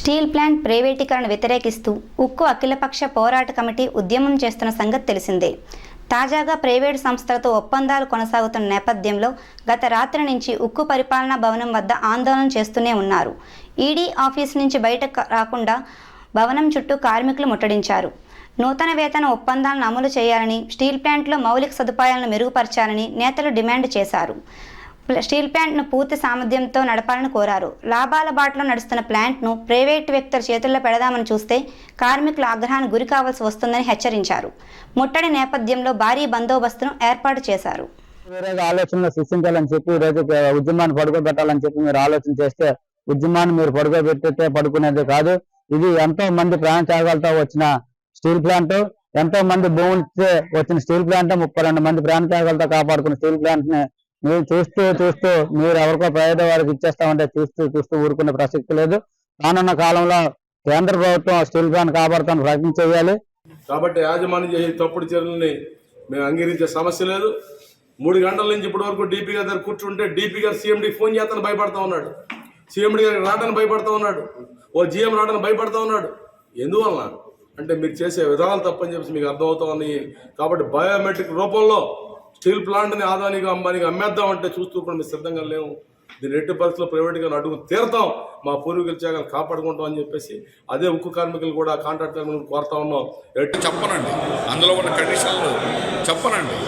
Steel plant ప్రైవేటీకరణ వ్యతిరేకిస్తూ ఉక్కు అఖిలపక్ష పోరాట కమిటీ ఉద్యమం చేస్తున్న సంగతి తెలిసిందే. తాజాగా ప్రైవేటు సంస్థలతో ఒప్పందాలు కొనసాగుతున్న నేపథ్యంలో గత రాత్రి నుంచి ఉక్కు పరిపాలనా భవనం వద్ద ఆందోళన చేస్తూనే ఉన్నారు. ఈడీ ఆఫీస్ నుంచి బయటకు రాకుండా భవనం చుట్టూ కార్మికులు ముట్టడించారు. నూతన వేతన ఒప్పందాలను అమలు చేయాలని స్టీల్ ప్లాంట్లో మౌలిక సదుపాయాలను మెరుగుపరచాలని నేతలు డిమాండ్ చేశారు. స్టీల్ ప్లాంట్ను పూర్తి సామర్థ్యంతో నడపాలని కోరారు. లాభాల బాటలో నడుస్తున్న ప్లాంట్ను ప్రైవేటు వ్యక్తుల చేతుల్లో పెడదామని చూస్తే కార్మికుల ఆగ్రహానికి గురి కావాల్సి వస్తుందని హెచ్చరించారు. ముట్టడి నేపథ్యంలో భారీ బందోబస్తును ఏర్పాటు చేశారు. వేరేగా ఆలోచనలు సృష్టించాలని చెప్పి ఈరోజు ఉద్యమాన్ని పడుకోబెట్టాలని చెప్పి మీరు ఆలోచన చేస్తే ఉద్యమాన్ని మీరు పడుకోబెట్టితే పడుకునేది కాదు. ఇది ఎంతో మంది ప్రాణ త్యాగాలతో వచ్చిన స్టీల్ ప్లాంట్. ఎంతో మంది భూములతో వచ్చిన స్టీల్ ప్లాంట్ ముప్పై రెండు మంది ప్రాణ త్యాగాలతో కాపాడుకున్న స్టీల్ ప్లాంట్ని మీరు చూస్తూ చూస్తూ మీరు ఎవరికో ప్రైవేట్ వారికి ఇచ్చేస్తామంటే చూస్తూ చూస్తూ ఊరుకునే ప్రసక్తి లేదు. రానున్న కాలంలో కేంద్ర ప్రభుత్వం స్టీల్ ప్లాంట్ కాపాడుతాను ప్రకటన చేయాలి. కాబట్టి యాజమాన్యం చేసే తప్పుడు చర్యలని మేము అంగీకరించే సమస్య లేదు. మూడు గంటల నుంచి ఇప్పటి వరకు డీపీ గారి దగ్గర కూర్చుంటే డీపీ గారు సీఎండీ ఫోన్ చేస్తాను భయపడతా ఉన్నాడు. సీఎండీ గారికి రావడానికి భయపడతా ఉన్నాడు. ఓ జీఎం రావడానికి భయపడతా ఉన్నాడు. ఎందువలన? అంటే మీరు చేసే విధానాలు తప్పని చెప్పేసి మీకు అర్థమవుతా ఉన్నాయి. కాబట్టి బయోమెట్రిక్ రూపంలో స్టీల్ ప్లాంట్ని ఆదానికి అంబానికి అమ్మేద్దామంటే చూస్తూ కూడా మేము సిద్ధంగా లేము. దీన్ని ఎట్టి పరిస్థితుల్లో ప్రైవేట్గా అడుగు తీరుతాం. మా పూర్వీకుల త్యాగాలు కాపాడుకుంటాం అని చెప్పేసి అదే ఉక్కు కార్మికులు కూడా కాంట్రాక్ట్ కార్మికులు కోరుతా ఉన్నాం. చెప్పనండి. అందులో ఉన్న కండిషన్లు చెప్పనండి.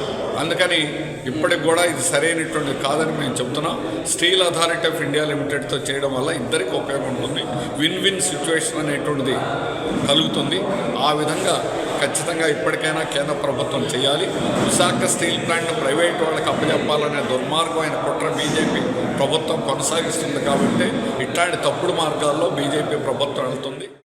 అందుకని ఇప్పటికి కూడా ఇది సరైనటువంటి కాదని మేము చెప్తున్నాం. స్టీల్ అథారిటీ ఆఫ్ ఇండియా లిమిటెడ్తో చేయడం వల్ల ఇద్దరికి ఉపయోగం ఉంటుంది. విన్ విన్ సిచ్యువేషన్ అనేటువంటిది కలుగుతుంది. ఆ విధంగా ఖచ్చితంగా ఇప్పటికైనా కేంద్ర ప్రభుత్వం చేయాలి. విశాఖ స్టీల్ ప్లాంట్ ప్రైవేట్ వాళ్ళకి అప్పచెప్పాలనే దుర్మార్గమైన కుట్ర బీజేపీ ప్రభుత్వం కొనసాగిస్తుంది కాబట్టి ఇట్లాంటి తప్పుడు మార్గాల్లో బీజేపీ ప్రభుత్వం వెళ్తుంది.